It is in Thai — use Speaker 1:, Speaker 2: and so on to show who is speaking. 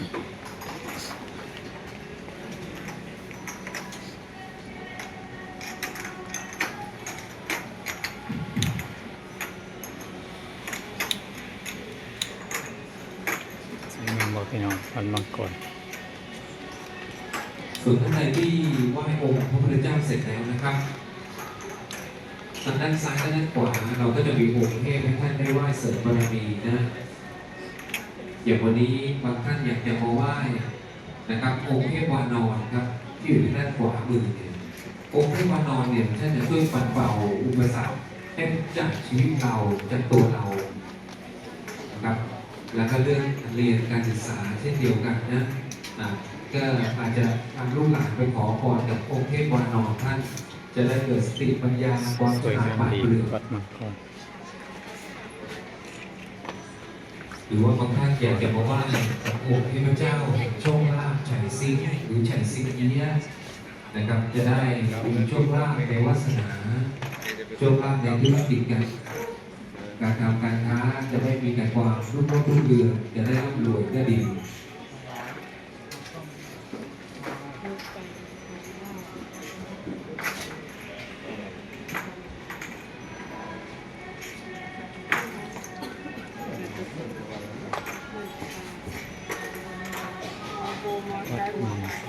Speaker 1: สวยงามบอกพี่น้องวันมังกร
Speaker 2: ส่วนท่านใดที่ไหว้องค์พระพุทธเจ้าเสร็จแล้วนะครับทางด้านซ้ายและด้านขวาเราก็จะมีองค์เทพให้ท่านได้ไหว้เสริมบารมีนะ อย่างวันนี้บางท่านอยากจะมาไหว้นะครับองค์เทพวานอนครับ ที่อยู่ทางด้านขวามือเนี่ยองค์เทพวานอนเนี่ยท่านจะช่วยปัดเป่าอุปสรรคให้จากชีวิตเราจากตัวเรานะครับ แล้วก็เรื่องเรียนการศึกษาเช่นเดียวกันนะอะก็อาจจะทำลูกหลานไปขอพรกับองค์เทพวานอนท่าน จะได้เกิดสติปัญญาความ
Speaker 1: สวย
Speaker 2: ลาด
Speaker 1: งา
Speaker 2: ราด
Speaker 1: ดี
Speaker 2: เปรื่อง
Speaker 1: วัดมังกร
Speaker 2: หรือว่าบางท่านอยากจะมาไหว้กับองค์เทพเจ้าแห่งโชคลาภไฉซิงหรือไฉซิงเนี้ยนะครับ จะได้มีโชคลาภในวาสนาโชคลาภในธุรกิจการการทำการค้าจะไม่มีแต่ความรุ่งโรจน์รุ่งเรืองจะได้ร่ำรวยก็ดี
Speaker 1: Отклонить